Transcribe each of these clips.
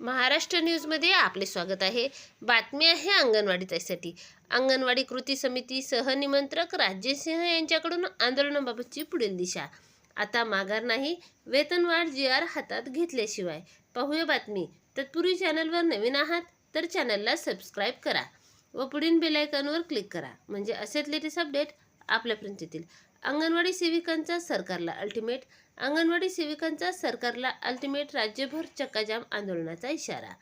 महाराष्ट्र न्यूजमध्ये आपले स्वागत आहे. बातमी आहे अंगणवाडी ताईसाठी. अंगणवाडी कृती समिती सहनिमंत्रक राजेसिंह यांच्याकडून आंदोलनाबाबतची पुढील दिशा. आता माघार नाही वेतनवाढ जी आर हातात घेतल्याशिवाय. पाहूया बातमी. तत्पूर्वी चॅनलवर नवीन आहात तर चॅनलला सबस्क्राईब करा व पुढील बेलायकॉनवर क्लिक करा. म्हणजे असेच लेटेस्ट अपडेट आपल्यापर्यंत येतील अंगणवाडी सेविकांचा सरकारला अल्टिमेट अंगणवाडी सेविकांचा सरकारला अल्टिमेट राज्यभर चक्काजाम आंदोलनाचा इशारा.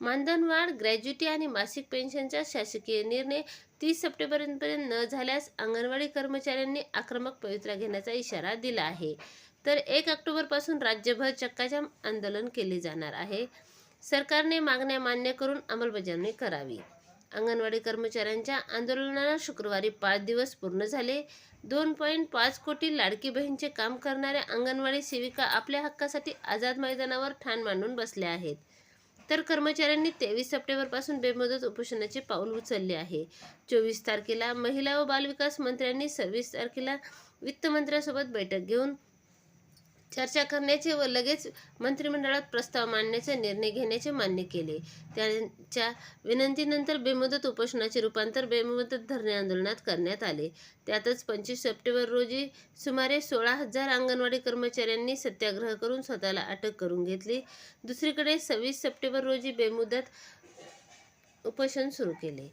मानधनवाढ ग्रॅज्युटी आणि मासिक पेन्शनचा शासकीय निर्णय तीस सप्टेंबरपर्यंत न झाल्यास अंगणवाडी कर्मचाऱ्यांनी आक्रमक पवित्रा घेण्याचा इशारा दिला आहे. तर एक ऑक्टोबरपासून राज्यभर चक्काजाम आंदोलन केले जाणार आहे. सरकारने मागण्या मान्य करून अंमलबजावणी करावी. अंगणवाडी कर्मचाऱ्यांच्या आंदोलनाला शुक्रवारी पाच दिवस पूर्ण झाले. दोन पॉईंट पाच कोटी लाडकी बहीणचे काम करणाऱ्या अंगणवाडी सेविका आपल्या हक्कासाठी आझाद मैदानावर ठाण मांडून बसल्या आहेत. तर कर्मचाऱ्यांनी तेवीस सप्टेंबरपासून बेमुदत उपोषणाचे पाऊल उचलले आहे. चोवीस तारखेला महिला व बालविकास मंत्र्यांनी सव्वीस तारखेला वित्तमंत्र्यासोबत बैठक घेऊन चर्चा करण्याचे व लगेच मंत्रिमंडळात प्रस्ताव मांडण्याचा निर्णय घेण्याचे मान्य केले. त्यांच्या विनंतीनंतर बेमुदत उपोषणाचे रूपांतर बेमुदत धरणे आंदोलनात करण्यात आले. त्यातच पंचवीस सप्टेंबर रोजी सुमारे सोळा हजार अंगणवाडी कर्मचाऱ्यांनी सत्याग्रह करून स्वतःला अटक करून घेतली. दुसरीकडे सव्वीस सप्टेंबर रोजी बेमुदत उपोषण सुरू केले.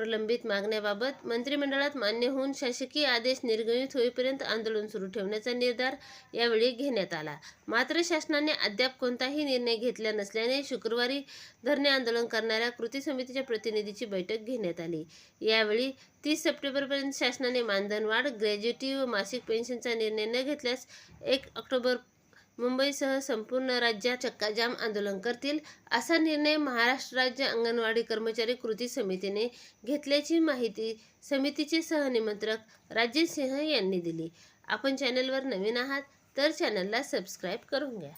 प्रलंबित मागण्याबाबत मंत्रिमंडळात मान्य होऊन शासकीय आदेश निर्गमित होईपर्यंत आंदोलन सुरू ठेवण्याचा निर्धार यावेळी घेण्यात आला. मात्र शासनाने अद्याप कोणताही निर्णय घेतला नसल्याने शुक्रवारी धरणे आंदोलन करणाऱ्या कृती समितीच्या प्रतिनिधीची बैठक घेण्यात आली. यावेळी तीस सप्टेंबरपर्यंत शासनाने मानधनवाढ ग्रॅज्युटी व मासिक पेन्शनचा निर्णय न घेतल्यास एक ऑक्टोबर मुंबईसह संपूर्ण राज्यात चक्काजाम आंदोलन करतील असा निर्णय महाराष्ट्र राज्य अंगणवाडी कर्मचारी कृती समितीने घेतल्याची माहिती समितीचे सहनिमंत्रक राजेश सिंह यांनी दिली. आपण चॅनलवर नवीन आहात तर चॅनलला सबस्क्राईब करून घ्या.